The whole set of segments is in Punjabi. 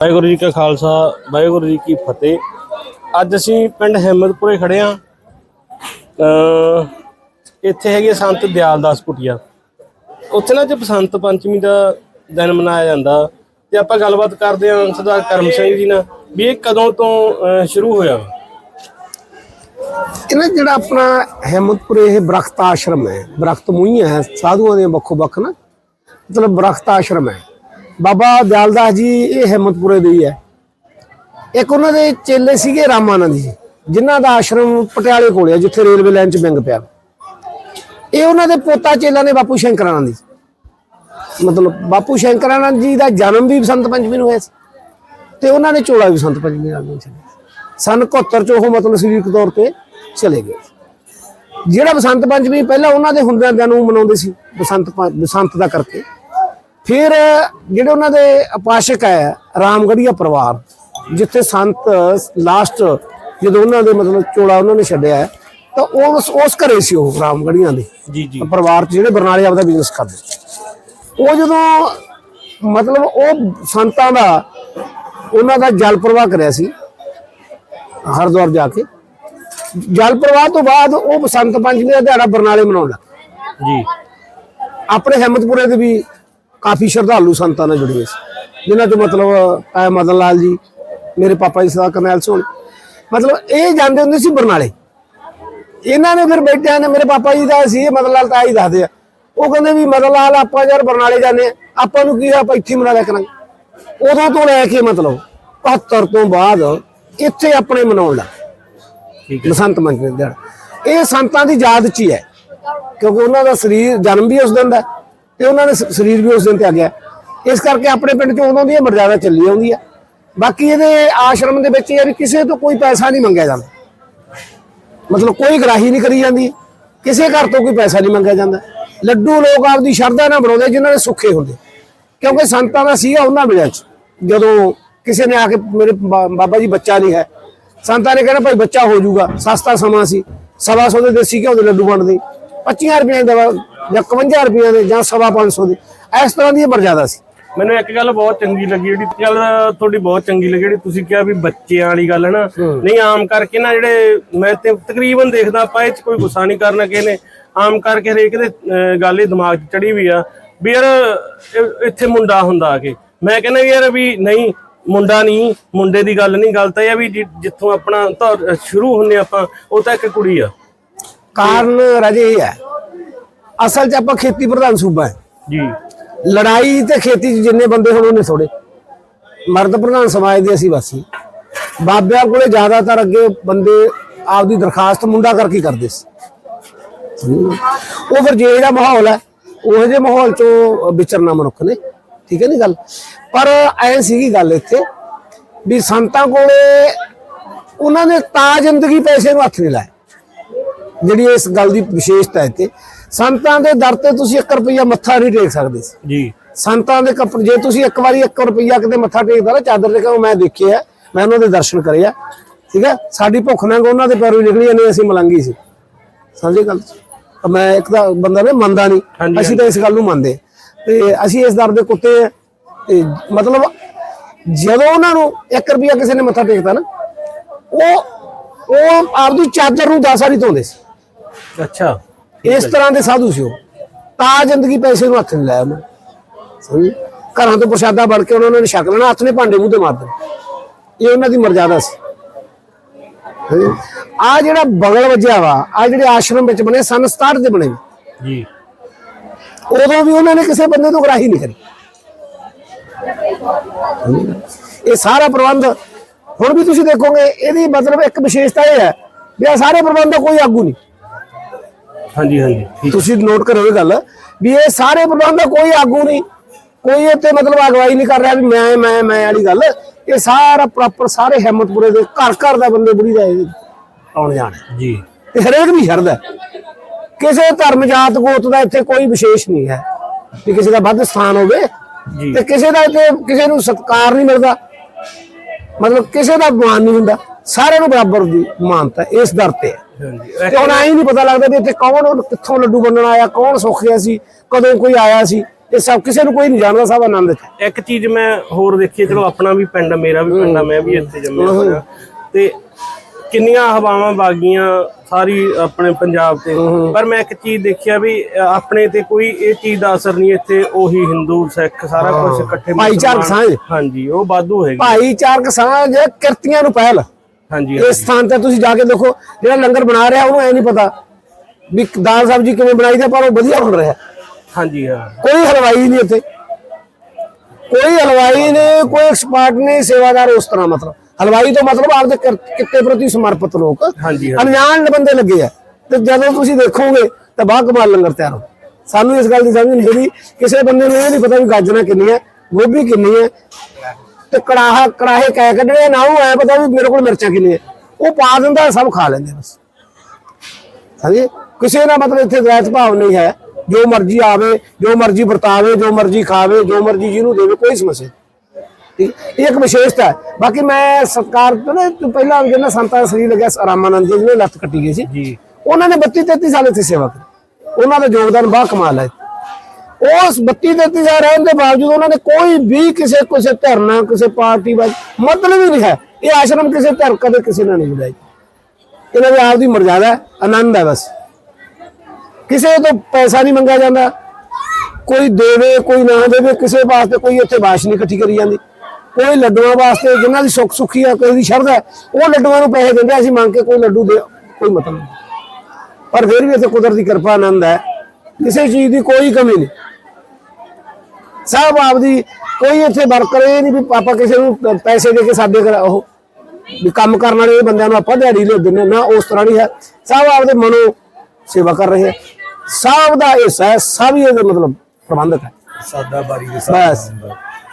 ਵਾਹਿਗੁਰੂ ਜੀ ਕਾ ਖਾਲਸਾ, ਵਾਹਿਗੁਰੂ ਜੀ ਕੀ ਫਤਿਹ। ਅੱਜ ਅਸੀਂ ਪਿੰਡ ਹਿੰਮਤਪੁਰੇ ਖੜੇ ਆ ਇੱਥੇ ਹੈਗੇ ਸੰਤ ਦਿਆਲਦਾਸ ਕੁਟੀਆ ਉੱਥੇ ਨਾ ਅੱਜ ਬਸੰਤ ਪੰਚਮੀ ਦਾ ਦਿਨ ਮਨਾਇਆ ਜਾਂਦਾ ਤੇ ਆਪਾਂ ਗੱਲਬਾਤ ਕਰਦੇ ਹਾਂ ਸਰਦਾਰ ਕਰਮ ਸਿੰਘ ਜੀ ਨਾਲ ਵੀ ਇਹ ਕਦੋਂ ਤੋਂ ਸ਼ੁਰੂ ਹੋਇਆ ਇਹਨਾਂ ਜਿਹੜਾ ਆਪਣਾ ਹਿੰਮਤਪੁਰੇ ਇਹ ਬਰਖਤ ਆਸ਼ਰਮ ਹੈ। ਬਰਖਤ ਮੂਹੀਆਂ ਹੈ, ਸਾਧੂਆਂ ਦੇ ਵੱਖੋ ਵੱਖ ਨਾ। ਮਤਲਬ ਬਰਖਤ ਆਸ਼ਰਮ ਹੈ। ਬਾਬਾ ਦਿਆਲਦਾਸ ਜੀ, ਇਹ ਹਿੰਮਤਪੁਰੇ ਦੇ ਹੀ ਹੈ। ਇੱਕ ਉਹਨਾਂ ਦੇ ਚੇਲੇ ਸੀਗੇ ਰਾਮਾਨੰਦ ਜੀ, ਜਿਨ੍ਹਾਂ ਦਾ ਆਸ਼ਰਮ ਪਟਿਆਲੇ ਕੋਲੇ ਹੈ, ਜਿੱਥੇ ਰੇਲਵੇ ਲਾਈਨ 'ਚ ਬਿੰਗ ਪਿਆ। ਇਹ ਉਹਨਾਂ ਦੇ ਪੋਤਾ ਚੇਲਾ ਨੇ ਬਾਪੂ ਸ਼ੰਕਰਾਨੰਦ ਜੀ। ਮਤਲਬ ਬਾਪੂ ਸ਼ੰਕਰਾਨੰਦ ਜੀ ਦਾ ਜਨਮ ਵੀ ਬਸੰਤ ਪੰਚਮੀ ਨੂੰ ਹੋਇਆ ਸੀ, ਤੇ ਉਹਨਾਂ ਨੇ ਚੋਲਾ ਵੀ ਬਸੰਤ ਪੰਚਮੀ ਨਾਲ ਨਹੀਂ ਸਨ 71 ਚ ਉਹ ਮਤਲਬ ਸਰੀਰਕ ਤੌਰ ਤੇ ਚਲੇ ਗਏ। ਜਿਹੜਾ ਬਸੰਤ ਪੰਚਮੀ ਪਹਿਲਾਂ ਉਹਨਾਂ ਦੇ ਹੁੰਦਿਆਂ ਨੂੰ ਮਨਾਉਂਦੇ ਸੀ, ਬਸੰਤ ਪੰ- ਬਸੰਤ ਦਾ ਕਰਕੇ। ਫਿਰ ਜਿਹੜੇ ਉਹਨਾਂ ਦੇ ਉਪਾਸ਼ਕ ਹੈ ਰਾਮਗੜੀਆ ਪਰਿਵਾਰ ਜਿੱਥੇ ਸੰਤ ਲਾਸਟ ਜਦੋਂ ਉਹਨਾਂ ਦੇ ਮਤਲਬ ਚੋਲਾ ਉਹਨਾਂ ਨੇ ਛੱਡਿਆ ਤਾਂ ਉਸ ਉਸ ਘਰੇ ਸੀ ਉਹ ਰਾਮਗੜੀਆਂ ਦੇ। ਜੀ ਜੀ। ਪਰਿਵਾਰ ਚ ਜਿਹੜੇ ਬਰਨਾਲੇ ਆਪਦਾ ਬਿਜ਼ਨਸ ਕਰਦੇ। ਉਹ ਜਦੋਂ ਮਤਲਬ ਉਹ ਸੰਤਾਂ ਦਾ ਉਹਨਾਂ ਦਾ ਜਲ ਪ੍ਰਵਾਹ ਕਰਿਆ ਸੀ ਹਰਿਦੁਆਰ ਜਾ ਕੇ। ਜਲ ਪ੍ਰਵਾਹ ਤੋਂ ਬਾਅਦ ਉਹ ਬਸੰਤ ਪੰਚਮੀ ਦਾ ਦਿਹਾੜਾ ਬਰਨਾਲੇ ਮਨਾਉਣ ਲੱਗ ਜੀ। ਆਪਣੇ ਹਿੰਮਤਪੁਰੇ ਦੇ ਵੀ ਕਾਫੀ ਸ਼ਰਧਾਲੂ ਸੰਤਾਂ ਨਾਲ ਜੁੜੇ ਹੋਏ ਸੀ। ਜਿਨ੍ਹਾਂ ਤੋਂ ਮਤਲਬ ਤਾਇਆ ਮਦਨ ਲਾਲ ਜੀ ਮੇਰੇ ਪਾਪਾ ਜੀ ਸਦਾ ਕਰਨੈਲ ਸਿੰਘ ਮਤਲਬ ਇਹ ਜਾਂਦੇ ਹੁੰਦੇ ਸੀ ਬਰਨਾਲੇ। ਇਹਨਾਂ ਨੇ ਫਿਰ ਬੈਠਿਆਂ ਨੇ ਮੇਰੇ ਪਾਪਾ ਜੀ ਦਾ ਸੀ ਮਦਨ ਲਾਲ ਤਾਇਆ ਹੀ ਦੱਸਦੇ ਆ। ਉਹ ਕਹਿੰਦੇ ਵੀ ਮਦਨ ਲਾਲ ਆਪਾਂ ਯਾਰ ਬਰਨਾਲੇ ਜਾਂਦੇ ਆ। ਆਪਾਂ ਨੂੰ ਕੀ ਆਪਾਂ ਇੱਥੇ ਮਨਾ ਲਿਆ ਕਰਾਂਗੇ। ਉਦੋਂ ਤੋਂ ਲੈ ਕੇ ਮਤਲਬ 75 ਤੋਂ ਬਾਅਦ ਇੱਥੇ ਆਪਣੇ ਮਨਾਉਣ ਲੱਗ ਠੀਕ ਹੈ। ਬਸੰਤ ਪੰਚਮੀ ਦਾ ਇਹ ਸੰਤਾਂ ਦੀ ਯਾਦ ਚ ਹੀ ਹੈ। ਕਿਉਂਕਿ ਉਹਨਾਂ ਦਾ ਸਰੀਰ ਜਨਮ ਵੀ ਉਸ ਦਿਨ ਦਾ ਤੇ ਉਹਨਾਂ ਦੇ ਸ- ਸਰੀਰ ਵੀ ਉਸ ਦਿਨ ਤੇ ਆ ਗਿਆ। ਇਸ ਕਰਕੇ ਆਪਣੇ ਪਿੰਡ ਚ ਉਦੋਂ ਦੀ ਇਹ ਮਰਜ਼ਾਦਾ ਚੱਲੀ ਆਉਂਦੀ ਹੈ ਬਾਕੀ ਇਹਦੇ ਆਸ਼ਰਮ ਦੇ ਵਿੱਚ ਇਹ ਹੈ ਵੀ ਕਿਸੇ ਤੋਂ ਕੋਈ ਪੈਸਾ ਨਹੀਂ ਮੰਗਿਆ ਜਾਂਦਾ। ਮਤਲਬ ਕੋਈ ਗਰਾਹੀ ਨਹੀਂ ਕਰੀ ਜਾਂਦੀ। ਕਿਸੇ ਘਰ ਤੋਂ ਕੋਈ ਪੈਸਾ ਨਹੀਂ ਮੰਗਿਆ ਜਾਂਦਾ। ਲੱਡੂ ਲੋਕ ਆਪਦੀ ਸ਼ਰਧਾ ਨਾਲ ਬਣਾਉਂਦੇ, ਜਿਨ੍ਹਾਂ ਦੇ ਸੁੱਖੇ ਹੁੰਦੇ। ਕਿਉਂਕਿ ਸੰਤਾਂ ਦਾ ਸੀਗਾ ਉਹਨਾਂ ਵੇਲੇ ਚ। ਜਦੋਂ ਕਿਸੇ ਨੇ ਆ ਕੇ ਮੇਰੇ ਬਾਬਾ ਜੀ ਬੱਚਾ ਨਹੀਂ ਹੈ। ਸੰਤਾਂ ਨੇ ਕਹਿਣਾ, ਭਾਈ ਬੱਚਾ ਹੋ ਜਾਊਗਾ। ਸਸਤਾ ਸਮਾਂ ਸੀ। ਸਵਾ ਸੌ ਦੇ ਦੇਸੀ ਘਿਓ ਦੇ ਲੱਡੂ ਬਣਦੇ। 25 ਰੁਪਏ ਦਾ ਜਾਂ 51 ਰੁਪਏ ਦੇ ਜਾਂ ਸਵਾ 500 ਦੇ। ਇਸ ਤਰ੍ਹਾਂ ਦੀ ਇਹ ਮਰਜ਼ਾਦਾ ਸੀ। ਮੈਨੂੰ ਇੱਕ ਗੱਲ ਬਹੁਤ ਚੰਗੀ ਲੱਗੀ ਜਿਹੜੀ ਗੱਲ ਤੁਹਾਡੀ ਬਹੁਤ ਚੰਗੀ ਲੱਗੀ ਜਿਹੜੀ ਤੁਸੀਂ ਕਿਹਾ ਵੀ ਬੱਚਿਆਂ ਵਾਲੀ ਗੱਲ ਹੈ ਨਾ। ਨਹੀਂ ਆਮ ਕਰਕੇ ਨਾ ਜਿਹੜੇ ਮੈਂ ਤੇ ਤਕਰੀਬਨ ਦੇਖਦਾ ਆਪਾਂ ਇਹ ਚ ਕੋਈ ਗੁੱਸਾ ਨਹੀਂ ਕਰਨਾ ਕਿਸੇ ਨੇ। ਆਮ ਕਰਕੇ ਹਰੇਕ ਦੇ ਗੱਲ ਹੀ ਦਿਮਾਗ 'ਚ ਚੜੀ ਵੀ ਆ ਵੀ ਯਾਰ ਇਹ- ਇੱਥੇ ਮੁੰਡਾ ਹੁੰਦਾ ਆ ਕੇ। ਮੈਂ ਕਹਿੰਦਾ ਵੀ ਯਾਰ ਵੀ ਨਹੀਂ ਮੁੰਡਾ ਨਹੀਂ ਮੁੰਡੇ ਦੀ ਗੱਲ ਨਹੀਂ ਗੱਲ ਤਾਂ ਇਹ ਆ ਵੀ ਜਿੱਥੋਂ ਆਪਣਾ ਸ਼ੁਰੂ ਹੁੰਨੇ ਆਪਾਂ ਉਹ ਤਾਂ ਇੱਕ ਕੁੜੀ ਆ। ਕਾਰਨ ਰਾਜੇ ਇਹ ਹੈ ਅਸਲ 'ਚ ਆਪਾਂ ਖੇਤੀ ਪ੍ਰਧਾਨ ਸੂਬਾ ਹੈ। ਜੀ। ਲੜਾਈ ਤੇ ਖੇਤੀ 'ਚ ਜਿੰਨੇ ਬੰਦੇ ਹੋਣ ਉਹਨੇ ਥੋੜੇ ਮਰਦ ਪ੍ਰਧਾਨ ਸਮਾਜ ਦੇ ਅਸੀਂ ਵਾਸੀ। ਬਾਬਿਆਂ ਕੋਲੇ ਜ਼ਿਆਦਾਤਰ ਅੱਗੇ ਬੰਦੇ ਆਪਦੀ ਦਰਖਾਸਤ ਮੁੰਡਾ ਕਰਕੇ ਕਰਦੇ ਸੀ। ਉਹ ਫਿਰ ਜੇ ਜਿਹੜਾ ਮਾਹੌਲ ਹੈ ਉਹ ਜਿਹੇ ਮਾਹੌਲ ਚੋਂ ਵਿਚਰਨਾ ਮਨੁੱਖ ਨੇ। ਠੀਕ ਹੈ ਨਹੀਂ ਗੱਲ? ਪਰ ਐ ਸੀਗੀ ਗੱਲ ਇੱਥੇ ਵੀ ਸੰਤਾਂ ਕੋਲੇ ਉਹਨਾਂ ਨੇ ਤਾਂ ਜ਼ਿੰਦਗੀ ਪੈਸੇ ਨੂੰ ਹੱਥ ਨਹੀਂ ਲਾਇਆ। ਜਿਹੜੀ ਇਸ ਗੱਲ ਦੀ ਵਿਸ਼ੇਸ਼ਤਾ ਹੈ ਤੇ ਸੰਤਾਂ ਦੇ ਦਰ ਤੇ ਤੁਸੀਂ 1 ਰੁਪਿਆ ਮੱਥਾ ਨਹੀਂ ਟੇਕ ਸਕਦੇ ਸੀ। ਜੀ। ਸੰਤਾਂ ਦੇ ਕੱਪੜੇ ਜੇ ਤੁਸੀਂ ਇੱਕ ਵਾਰੀ 1 ਰੁਪਿਆ ਕਿਤੇ ਮੱਥਾ ਟੇਕਦਾ ਨਾ ਚਾਦਰ ਤੇ ਕਹੋ ਮੈਂ ਦੇਖਿਆ ਮੈਂ ਉਹਨਾਂ ਦੇ ਦਰਸ਼ਨ ਕਰਿਆ ਠੀਕ ਹੈ? ਸਾਡੀ ਭੁੱਖ ਨੰਗ ਉਹਨਾਂ ਦੇ ਪੈਰੋਂ ਨਿਕਲੀ ਜਾਂਦੀ ਅਸੀਂ ਮਲੰਗੀ ਸੀ। ਸਮਝੇ ਗੱਲ? ਮੈਂ ਇੱਕ ਤਾਂ ਬੰਦਾ ਨੇ ਮੰਨਦਾ ਨਹੀਂ। ਅਸੀਂ ਤਾਂ ਇਸ ਗੱਲ ਨੂੰ ਮੰਨਦੇ ਤੇ ਅਸੀਂ ਇਸ ਦਰ ਦੇ ਕੁੱਤੇ। ਤੇ ਮਤਲਬ ਜਦੋਂ ਉਹਨਾਂ ਨੂੰ 1 ਰੁਪਿਆ ਕਿਸੇ ਨੇ ਮੱਥਾ ਟੇਕਦਾ ਨਾ ਉਹ ਉਹ ਆਪਦੀ ਚਾਦਰ ਨੂੰ ਦਸ ਵਾਰੀ ਧੋਂਦੇ ਸੀ। ਅੱਛਾ। ਇਸ ਤਰ੍ਹਾਂ ਦੇ ਸਾਧੂ ਸੀ ਉਹ। ਤਾਂ ਜ਼ਿੰਦਗੀ ਪੈਸੇ ਨੂੰ ਹੱਥ ਨਹੀਂ ਲਾਇਆ ਉਹਨੇ। ਸਮਝੀ? ਘਰਾਂ ਤੋਂ ਪ੍ਰਸ਼ਾਦਾ ਬਣ ਕੇ ਉਹਨਾਂ ਨੇ ਛਕ ਲੈਣਾ ਹੱਥ ਨੇ ਭਾਂਡੇ ਮੂੰਹ ਤੇ ਮਾਰ ਦੇਣਾ ਇਹ ਉਹਨਾਂ ਦੀ ਮਰਜ਼ਾਦਾ ਸੀ। ਆ ਜਿਹੜਾ ਬਗਲ ਵੱਜਿਆ ਵਾ ਆ ਜਿਹੜੇ ਆਸ਼ਰਮ ਵਿੱਚ ਬਣੇ ਸਨ 67 ਦੇ ਬਣੇ। ਜੀ। ਉਦੋਂ ਵੀ ਉਹਨਾਂ ਨੇ ਕਿਸੇ ਬੰਦੇ ਤੋਂ ਗਰਾਹੀ ਨਹੀਂ ਕਰੀ। ਇਹ ਸਾਰਾ ਪ੍ਰਬੰਧ ਹੁਣ ਵੀ ਤੁਸੀਂ ਦੇਖੋਗੇ ਇਹਦੀ ਮਤਲਬ ਇੱਕ ਵਿਸ਼ੇਸ਼ਤਾ ਇਹ ਹੈ ਵੀ ਆ ਸਾਰੇ ਪ੍ਰਬੰਧ ਦਾ ਕੋਈ ਆਗੂ ਨਹੀਂ। ਹਾਂਜੀ ਹਾਂਜੀ। ਤੁਸੀਂ ਨੋਟ ਕਰੋ ਇਹ ਗੱਲ ਵੀ ਇਹ ਸਾਰੇ ਪ੍ਰਬੰਧ ਦਾ ਕੋਈ ਆਗੂ ਨਹੀਂ। ਕੋਈ ਇੱਥੇ ਮਤਲਬ ਅਗਵਾਈ ਨਹੀਂ ਕਰ ਰਿਹਾ ਵੀ ਮੈਂ ਮੈਂ ਮੈਂ ਵਾਲੀ ਗੱਲ। ਇਹ ਸਾਰਾ ਪ੍ਰੋਪਰ ਸਾਰੇ ਹਿੰਮਤਪੁਰੇ ਦੇ ਘਰ ਘਰ ਦਾ ਬੰਦੇ ਬੁੜੀ ਦਾ ਆਉਣ ਜਾਣ। ਜੀ। ਤੇ ਹਰੇਕ ਦੀ ਸ਼ਰਧਾ ਹੈ। ਕਿਸੇ ਧਰਮ ਜਾਤ ਗੋਤ ਦਾ ਇੱਥੇ ਕੋਈ ਵਿਸ਼ੇਸ਼ ਨਹੀਂ ਹੈ। ਵੀ ਕਿਸੇ ਦਾ ਵੱਧ ਸਥਾਨ ਹੋਵੇ ਜੀ। ਤੇ ਕਿਸੇ ਦਾ ਇੱਥੇ ਕਿਸੇ ਨੂੰ ਸਤਿਕਾਰ ਨਹੀਂ ਮਿਲਦਾ। ਮਤਲਬ ਕਿਸੇ ਦਾ ਮਾਨ ਨਹੀਂ ਹੁੰਦਾ। ਸਾਰਿਆਂ ਨੂੰ ਬਰਾਬਰ ਦੀ ਮਾਨਤਾ ਇਸ ਦਰ ਤੇ ਹੈ। ਹਾਂਜੀ। ਤੇ ਹੁਣ ਐਂ ਨਹੀਂ ਪਤਾ ਲੱਗਦਾ ਵੀ ਇੱਥੇ ਕੌਣ ਕਿੱਥੋਂ ਲੱਡੂ ਵੰਡਣ ਆਇਆ ਕੌਣ ਸੁੱਖ ਗਿਆ ਸੀ ਕਦੋਂ ਕੋਈ ਆਇਆ ਸੀ ਇਹ ਸਭ ਕਿਸੇ ਨੂੰ ਕੋਈ ਨਹੀਂ ਜਾਣਦਾ ਸਭ ਆਨੰਦ ਚ ਇੱਕ ਚੀਜ਼ ਮੈਂ ਹੋਰ ਦੇਖੀ ਚਲੋ ਆਪਣਾ ਵੀ ਪਿੰਡ ਮੇਰਾ ਵੀ ਪਿੰਡ ਮੈਂ ਵੀ ਇੱਥੇ ਜੰਮਿਆ ਹੋਇਆ। ਤੇ ਕਿੰਨੀਆਂ ਹਵਾਵਾਂ ਵਾਗੀਆਂ ਸਾਰੀ ਆਪਣੇ ਪੰਜਾਬ ਤੇ। ਪਰ ਮੈਂ ਇੱਕ ਚੀਜ਼ ਦੇਖਿਆ ਵੀ ਆਪਣੇ ਤੇ ਕੋਈ ਇਹ ਚੀਜ਼ ਦਾ ਅਸਰ ਨਹੀਂ ਇੱਥੇ ਉਹੀ ਹਿੰਦੂ ਸਿੱਖ ਸਾਰਾ ਕੁਝ ਇਕੱਠੇ ਭਾਈਚਾਰਕ ਸਾਂਝ। ਹਾਂਜੀ ਉਹ ਵਾਧੂ ਹੈਗੀ। ਭਾਈਚਾਰਕ ਸਾਂਝ ਕਿਰਤੀਆਂ ਨੂੰ ਪਹਿਲ। ਹਾਂਜੀ ਇਸ ਸਥਾਨ ਤੇ ਤੁਸੀਂ ਜਾ ਕੇ ਦੇਖੋ ਜਿਹੜਾ ਲੰਗਰ ਬਣਾ ਰਿਹਾ ਉਹਨੂੰ ਐ ਨਹੀਂ ਪਤਾ ਵੀ ਦਾਲ ਸਬਜ਼ੀ ਕਿਵੇਂ ਬਣਾਈ ਤੇ ਪਰ ਉਹ ਵਧੀਆ ਬਣ ਰਿਹਾ। ਹਾਂਜੀ ਹਾਂ। ਕੋਈ ਹਲਵਾਈ ਨਹੀਂ ਇੱਥੇ। ਕੋਈ ਹਲਵਾਈ ਨੇ ਕੋਈ ਐਕਸਪਰਟ ਨਹੀਂ ਸੇਵਾਦਾਰ ਉਸ ਤਰ੍ਹਾਂ ਮਤਲਬ। ਹਲਵਾਈ ਤੋਂ ਮਤਲਬ ਆਪਦੇ ਕਿੱਤੇ ਪ੍ਰਤੀ ਸਮਰਪਿਤ ਲੋਕ। ਹਾਂਜੀ, ਅਣਜਾਣ ਬੰਦੇ ਲੱਗੇ ਆ। ਤੇ ਜਦੋਂ ਤੁਸੀਂ ਦੇਖੋਗੇ ਤਾਂ ਬਾਹ ਕਮਾਲ ਲੰਗਰ ਤਿਆਰ ਹੋ। ਸਾਨੂੰ ਇਸ ਗੱਲ ਦੀ ਸਮਝ ਨਹੀਂ ਹੈਗੀ। ਕਿਸੇ ਬੰਦੇ ਨੂੰ ਇਹ ਨਹੀਂ ਪਤਾ ਵੀ ਗਾਜਰਾਂ ਕਿੰਨੀਆਂ ਗੋਭੀ ਕਿੰਨੀ ਹੈ ਤੇ ਕੜਾਹਾ ਕੜਾਹੇ ਕੈ ਕੱਢਣੇ ਨਾ ਉਹ ਐ ਪਤਾ ਵੀ ਮੇਰੇ ਕੋਲ ਮਿਰਚਾਂ ਕਿੰਨੀਆਂ। ਉਹ ਪਾ ਦਿੰਦਾ ਸਭ ਖਾ ਲੈਂਦੇ ਬਸ। ਹਾਂਜੀ? ਕਿਸੇ ਦਾ ਮਤਲਬ ਇੱਥੇ ਦੈਤ ਭਾਵ ਨਹੀਂ ਹੈ। ਜੋ ਮਰਜ਼ੀ ਆਵੇ ਜੋ ਮਰਜ਼ੀ ਵਰਤਾਵੇ ਜੋ ਮਰਜ਼ੀ ਖਾਵੇ ਜੋ ਮਰਜ਼ੀ ਜਿਹਨੂੰ ਦੇਵੇ ਕੋਈ ਸਮੱਸਿਆ। ਠੀਕ? ਇਹ ਇੱਕ ਵਿਸ਼ੇਸ਼ਤਾ ਹੈ। ਬਾਕੀ ਮੈਂ ਸਰਕਾਰ ਤੋਂ ਨਾ ਪਹਿਲਾਂ ਜਿਹੜਾ ਸੰਤਾਂ ਦਾ ਸਰੀਰ ਲੱਗਿਆ ਰਾਮਾਨੰਦ ਜੀ ਨੇ ਲੱਤ ਕੱਟੀ ਗਈ ਸੀ। ਜੀ। ਉਹਨਾਂ ਨੇ 32 33 ਸਾਲ ਇੱਥੇ ਸੇਵਾ ਕੀਤੀ। ਉਹਨਾਂ ਦਾ ਯੋਗਦਾਨ ਬਾ ਕਮਾਲ ਹੈ। ਉਸ 32 33 ਸਾਲ ਰਹਿਣ ਦੇ ਬਾਵਜੂਦ ਉਹਨਾਂ ਨੇ ਕੋਈ ਵੀ ਕਿਸੇ ਕਿਸੇ ਧਰਨਾ ਕਿਸੇ ਪਾਰਟੀ ਬਾਜ ਮਤਲਬ ਹੀ ਨਹੀਂ ਹੈ। ਇਹ ਆਸ਼ਰਮ ਕਿਸੇ ਧਰਮ ਕਦੇ ਕਿਸੇ ਨਾਲ ਨਹੀਂ ਜੁੜਿਆ ਇਹਨਾਂ ਦੀ ਆਪਦੀ ਮਰਜ਼ਾਦਾ ਹੈ, ਆਨੰਦ ਹੈ ਬਸ। ਕਿਸੇ ਤੋਂ ਪੈਸਾ ਨਹੀਂ ਮੰਗਿਆ ਜਾਂਦਾ। ਕੋਈ ਦੇਵੇ ਕੋਈ ਨਾ ਦੇਵੇ ਕਿਸੇ ਵਾਸਤੇ ਕੋਈ ਉੱਥੇ ਬਾਸ਼ ਨਹੀਂ ਇਕੱਠੀ ਕਰੀ ਜਾਂਦੀ। ਕੋਈ ਲੱਡੂਆਂ ਵਾਸਤੇ ਜਿਨ੍ਹਾਂ ਦੀ ਸੁੱਖ ਸੁਖੀ ਆ ਕੋਈ ਦੀ ਸ਼ਰਧਾ ਉਹ ਲੱਡੂਆਂ ਨੂੰ ਪੈਸੇ ਦਿੰਦੇ ਅਸੀਂ ਮੰਗ ਕੇ ਕੋਈ ਲੱਡੂ ਦੇ ਕੋਈ ਮਤਲਬ ਨਹੀਂ। ਪਰ ਫਿਰ ਵੀ ਇੱਥੇ ਕੁਦਰਤ ਦੀ ਕਿਰਪਾ ਆਨੰਦ ਹੈ। ਕਿਸੇ ਚੀਜ਼ ਦੀ ਕੋਈ ਕਮੀ ਨਹੀਂ। ਸਭ ਆਪਦੀ ਕੋਈ ਇੱਥੇ ਵਰਕਰ ਇਹ ਨਹੀਂ ਵੀ ਆਪਾਂ ਕਿਸੇ ਨੂੰ ਪੈਸੇ ਦੇ ਕੇ ਸਾਡੇ ਕਰ ਉਹ ਵੀ ਕੰਮ ਕਰਨ ਵਾਲੇ ਬੰਦਿਆਂ ਨੂੰ ਆਪਾਂ ਦਿਹਾੜੀ ਲੈ ਦਿੰਦੇ। ਨਾ ਉਸ ਤਰ੍ਹਾਂ ਨਹੀਂ ਹੈ। ਸਭ ਆਪਦੇ ਮਨੋਂ ਸੇਵਾ ਕਰ ਰਹੇ ਹੈ। ਸਭ ਦਾ ਹਿੱਸਾ ਹੈ ਸਭ ਹੀ ਇਹਦਾ ਮਤਲਬ ਪ੍ਰਬੰਧਕ ਹੈ। ਸਾਦਾ ਬਾਰੀ ਦੇ ਬਸ।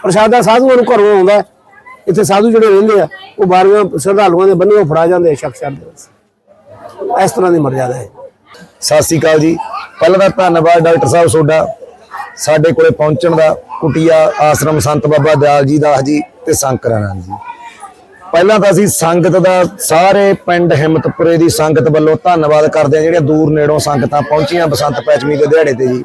ਪ੍ਰਸ਼ਾਦਾ ਸਾਧੂਆਂ ਨੂੰ ਘਰੋਂ ਆਉਂਦਾ। ਇੱਥੇ ਸਾਧੂ ਜਿਹੜੇ ਰਹਿੰਦੇ ਆ ਉਹ ਬਾਰੀਆਂ ਸ਼ਰਧਾਲੂਆਂ ਦੇ ਬੰਨ੍ਹੋਂ ਫੜਾ ਜਾਂਦੇ ਆ ਸ਼ਖਸਾਂ ਦੇ ਇਸ ਤਰ੍ਹਾਂ ਦੀ ਮਰਜ਼ਾਦਾ ਹੈ। ਸਤਿ ਸ੍ਰੀ ਅਕਾਲ ਜੀ। ਪਹਿਲਾਂ ਤਾਂ ਧੰਨਵਾਦ ਡਾਕਟਰ ਸਾਹਿਬ ਤੁਹਾਡਾ। ਸਾਡੇ ਕੋਲੇ ਪਹੁੰਚਣ ਦਾ ਕੁਟਿਆ ਆਸ਼ਰਮ ਸੰਤ ਬਾਬਾ ਦਿਆਲ ਜੀ ਦਾਸ ਜੀ ਤੇ ਸ਼ੰਕਰਾਨੰਦ ਜੀ। ਪਹਿਲਾਂ ਤਾਂ ਅਸੀਂ ਸੰਗਤ ਦਾ ਸਾਰੇ ਪਿੰਡ ਹਿੰਮਤਪੁਰੇ ਦੀ ਸੰਗਤ ਵੱਲੋਂ ਧੰਨਵਾਦ ਕਰਦੇ ਹਾਂ, ਜਿਹੜੀਆਂ ਦੂਰ ਨੇੜੋਂ ਸੰਗਤਾਂ ਪਹੁੰਚੀਆਂ ਬਸੰਤ ਪੰਚਮੀ ਦੇ ਦਿਹਾੜੇ ਤੇ ਜੀ।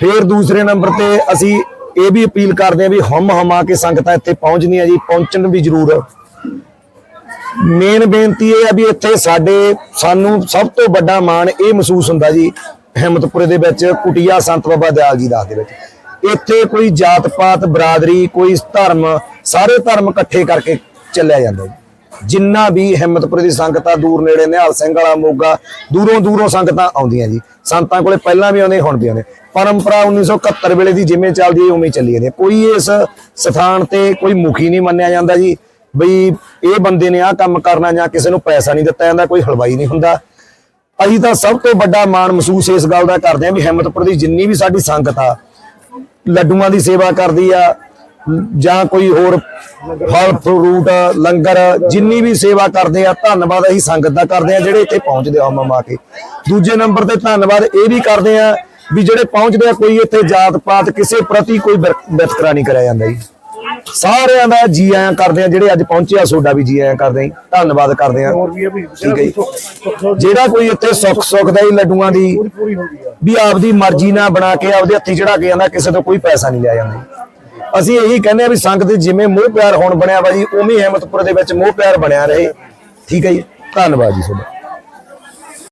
ਫਿਰ ਦੂਸਰੇ ਨੰਬਰ ਤੇ ਅਸੀਂ ਇਹ ਵੀ ਅਪੀਲ ਕਰਦੇ ਹਾਂ ਵੀ ਹਮ ਹਮਾ ਕੇ ਸੰਗਤਾਂ ਇੱਥੇ ਪਹੁੰਚਦੀਆਂ ਜੀ, ਪਹੁੰਚਣ ਵੀ ਜ਼ਰੂਰ। ਮੇਨ ਬੇਨਤੀ ਇਹ ਆ ਵੀ ਇੱਥੇ ਸਾਡੇ ਸਾਨੂੰ ਸਭ ਤੋਂ ਵੱਡਾ ਮਾਣ ਇਹ ਮਹਿਸੂਸ ਹੁੰਦਾ ਜੀ ਹਿੰਮਤਪੁਰੇ ਦੇ ਵਿੱਚ ਕੁਟਿਆ ਸੰਤ ਬਾਬਾ ਦਿਆਲ ਜੀ ਦਾਸ ਦੇ ਵਿੱਚ। ਇੱਥੇ ਕੋਈ ਜਾਤ ਪਾਤ ਬਰਾਦਰੀ, ਕੋਈ ਧਰਮ, ਸਾਰੇ ਧਰਮ ਇਕੱਠੇ ਕਰਕੇ ਚੱਲਿਆ ਜਾਂਦਾ ਜਿੰਨਾ ਵੀ ਹਿੰਮਤਪੁਰੇ ਦੀ ਸੰਗਤਾਂ ਦੂਰ ਨੇੜੇ ਨਿਹਾਲ ਸਿੰਘ ਵਾਲਾ ਮੋਗਾ, ਦੂਰੋਂ ਦੂਰੋਂ ਸੰਗਤਾਂ ਆਉਂਦੀਆਂ ਜੀ। ਸੰਤਾਂ ਕੋਲੇ ਪਹਿਲਾਂ ਵੀ ਆਉਂਦੇ, ਹੁਣ ਵੀ ਆਉਂਦੇ। ਪਰੰਪਰਾ 1971 ਵੇਲੇ ਦੀ ਜਿਵੇਂ ਚੱਲਦੀ ਹੈ, ਉਵੇਂ ਚੱਲੀ ਜਾਂਦੀ ਹੈ। ਕੋਈ ਇਸ ਸਥਾਨ ਤੇ ਕੋਈ ਮੁਖੀ ਨਹੀਂ ਮੰਨਿਆ ਜਾਂਦਾ ਜੀ। ਬਈ ਇਹ ਬੰਦੇ ਨੇ ਆਹ ਕੰਮ ਕਰਨਾ ਜਾਂ ਕਿਸੇ ਨੂੰ ਪੈਸਾ ਨਹੀਂ ਦਿੱਤਾ ਜਾਂਦਾ, ਕੋਈ ਹਲਵਾਈ ਨਹੀਂ ਹੁੰਦਾ। ਅਸੀਂ ਤਾਂ ਸਭ ਤੋਂ ਵੱਡਾ ਮਾਣ ਮਹਿਸੂਸ ਇਸ ਗੱਲ ਦਾ ਕਰਦੇ ਹਾਂ ਵੀ ਹਿੰਮਤਪੁਰ ਦੀ ਜਿੰਨੀ ਵੀ ਸਾਡੀ ਸੰਗਤ ਆ, ਲੱਡੂਆਂ ਦੀ ਸੇਵਾ ਕਰਦੀ ਆ, ਜਾਂ ਕੋਈ ਹੋਰ ਫਲ ਫਰੂਟ ਲੰਗਰ, ਜਿੰਨੀ ਵੀ ਸੇਵਾ ਕਰਦੇ ਆ, ਧੰਨਵਾਦ ਅਸੀਂ ਸੰਗਤ ਦਾ ਕਰਦੇ ਆ ਜਿਹੜੇ ਇੱਥੇ ਪਹੁੰਚਦੇ ਆ ਮਮਾ ਕੇ। ਦੂਜੇ ਨੰਬਰ ਤੇ ਧੰਨਵਾਦ ਇਹ ਵੀ ਕਰਦੇ ਆ ਵੀ ਜਿਹੜੇ ਪਹੁੰਚਦੇ ਆ, ਕੋਈ ਇੱਥੇ ਜਾਤ ਪਾਤ ਕਿਸੇ ਪ੍ਰਤੀ ਕੋਈ ਵਿਰ- ਵਿਤਕਰਾ ਨਹੀਂ ਕਰਿਆ ਜਾਂਦਾ ਜੀ। ਸਾਰਿਆਂ ਦਾ ਜੀ ਆਇਆਂ ਕਰਦੇ ਆ ਜਿਹੜੇ ਅੱਜ ਪਹੁੰਚੇ ਆ ਤੁਹਾਡਾ ਵੀ ਜੀ ਆਇਆਂ ਕਰਦੇ ਆ ਧੰਨਵਾਦ ਕਰਦੇ ਆ ਠੀਕ ਹੈ ਜੀ। ਜਿਹੜਾ ਕੋਈ ਇੱਥੇ ਸੁੱਖ ਸੁੱਖ ਦਾ ਹੀ ਲੱਡੂਆਂ ਦੀ ਵੀ ਆਪਦੀ ਮਰਜ਼ੀ ਨਾਲ ਬਣਾ ਕੇ ਆਪਦੇ ਹੱਥੀ ਚੜਾ ਕੇ ਜਾਂਦਾ ਕਿਸੇ ਤੋਂ ਕੋਈ ਪੈਸਾ ਨਹੀਂ ਲਿਆ ਜਾਂਦਾ। ਅਸੀਂ ਇਹੀ ਕਹਿੰਦੇ ਆ ਵੀ ਸੰਗਤ ਜਿਵੇਂ ਮੋਹ ਪਿਆਰ ਹੁਣ ਬਣਿਆ ਵਾ ਜੀ ਉਵੇਂ ਹੀ ਹਿੰਮਤਪੁਰ ਦੇ ਵਿੱਚ ਮੋਹ ਪਿਆਰ ਬਣਿਆ ਰਹੇ। ਠੀਕ ਹੈ ਜੀ। ਧੰਨਵਾਦ ਜੀ ਤੁਹਾਡਾ।